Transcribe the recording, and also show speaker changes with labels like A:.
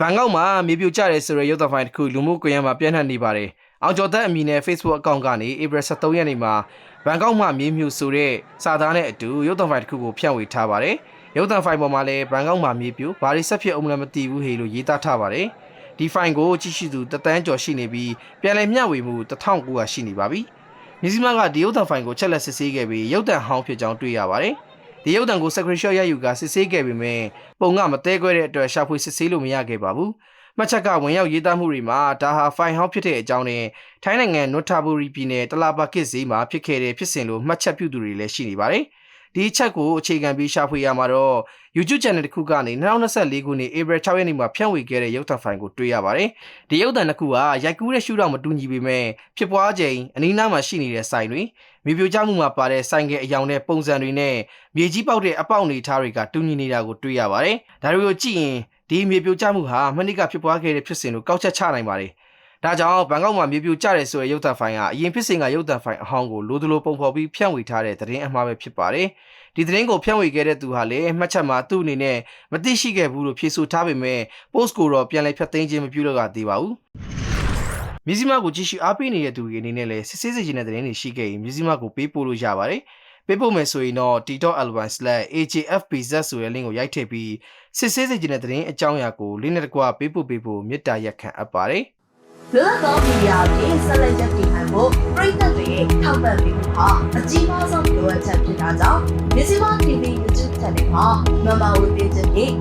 A: ဘန်ကောက်မှာမြေပြိုကျတယ်ဆိုတဲ့ရုပ်သံဖိုင်တစ်ခုလူမှုကွန်ရက်မှာပြန့်နှံ့နေပါတယ်။အောင်ကျော်သက်အမည်နဲ့ Facebook အကောင့်ကနေ April 23ရက်နေ့မှာဘန်ကောက်မှာမြေမြူဆိုတဲ့စာသားနဲ့အတူရုပ်သံဖိုင်တစ်ခုကိုဖြန့်ဝေထားပါတယ်။ရုပ်သံဖိုင်ပေါ်မှာလည်းဘန်ကောက်မှာမြေပြိုဘာတွေဆက်ဖြစ်အောင်မလဲမသိဘူးဟေလို့ရေးသားထားပါတယ်။ဒီဖိုင်ကိုကြည့်ရှုသူတသန်းကျော်ရှိနေပြီးပြန်လည်မျှဝေမှု1900ရှိနေပါပြီ။မြစည်းမကဒီရုပ်သံဖိုင်ကိုချက်လက်စစ်ဆေးခဲ့ပြီးရုပ်သံဟောင်းဖြစ်ကြောင်းတွေ့ရပါတယ်။ ဒီရုပ်တံကို screenshot ရယူကစစ်ဆေးခဲ့ပေမဲ့ပုံကမတဲခွဲတဲ့အတွက်ရှာဖွေစစ်ဆေးလို့မရခဲ့ပါဘူး။မှတ်ချက်ကဝင်ရောက်ရေးသားမှုတွေမှာဒါဟာ file ဟောင်းဖြစ်တဲ့အကြောင်းနဲ့ထိုင်းနိုင်ငံနွတ်ထာဘူရီပြည်နယ်တလာပါကစ်ဈေးမှာဖြစ်ခဲ့တဲ့ဖြစ်စဉ်လို့မှတ်ချက်ပြုသူတွေလည်းရှိနေပါတယ်။ ဒီအချက်ကိုအခြေခံပြီးရှာဖွေရမှာတော့ YouTube channel တစ်ခုကနေ2024ခုနှစ် April 6ရက်နေ့မှာဖြန့်ဝေခဲ့တဲ့ရုပ်သံဖိုင်ကိုတွေ့ရပါတယ်။ဒီရုပ်သံတစ်ခုကရိုက်ကူးတဲ့ရှုထောင့်မတူညီပေမဲ့ဖြစ်ပွားချိန်အနီးနားမှာရှိနေတဲ့ဆိုင်တွေမြေပြိုကျမှုမှာပါတဲ့ဆိုင်ငယ်အယောင်တဲ့ပုံစံတွေနဲ့မြေကြီးပေါက်တဲ့အပေါက်အနေထားတွေကတူညီနေတာကိုတွေ့ရပါတယ်။ဒါတွေကိုကြည့်ရင်ဒီမြေပြိုကျမှုဟာမနစ်ကဖြစ်ပွားခဲ့တဲ့ဖြစ်စဉ်ကိုကောက်ချက်ချနိုင်ပါတယ်။ ဒါကြောင့်ဘန်ကောက်မှာမြေပြိုကျတယ်ဆိုတဲ့ရုပ်သံဖိုင်ကအရင်ဖြစ်စဉ်ကရုပ်သံဖိုင်အဟောင်းကိုလိုသလိုပုံဖော်ပြီးဖြန့်ဝေထားတဲ့သတင်းအမှားပဲဖြစ်ပါတယ်။ဒီသတင်းကိုဖြန့်ဝေခဲ့တဲ့သူဟာလည်းမှတ်ချက်မှာသူ့အနေနဲ့မသိရှိခဲ့ဘူးလို့ဖြေဆိုထားပေမဲ့ post ကိုတော့ပြန်လည်ဖြတ်သိမ်းခြင်းမပြုလုပ်ရသေးပါဘူး။မြစည်းမကိုကြည့်ရှုအားပေးနေတဲ့သူတွေအနေနဲ့လည်းစစ်ဆေးစေချင်တဲ့သတင်းတွေရှိခဲ့ရင်မြစည်းမကိုပေးပို့လို့ရပါတယ်။ပေးပို့မယ်ဆိုရင်တော့ t.ly/ajfpz ဆိုတဲ့ link ကိုရိုက်ထည့်ပြီးစစ်ဆေးစေချင်တဲ့သတင်းအကြောင်းအရာကိုလင်းနဲ့တကွပေးပို့ပေးဖို့မေတ္တာရက်ခံအပ်ပါတယ်။
B: လွတ်လပ်သောမီဒီယာအပြင်ဆက်လက်ရပ်တည်နိုင်ဖို့ပြည်သက်တွေရဲ့ထောက်ပံ့ပေးမှုဟာအကြီးမားဆုံးလိုအပ်ချက်ဖြစ်တာကြောင့်မြစီမ TV YouTube Channel မှာ Member ဝင်ပေးခြင်းဖြင့်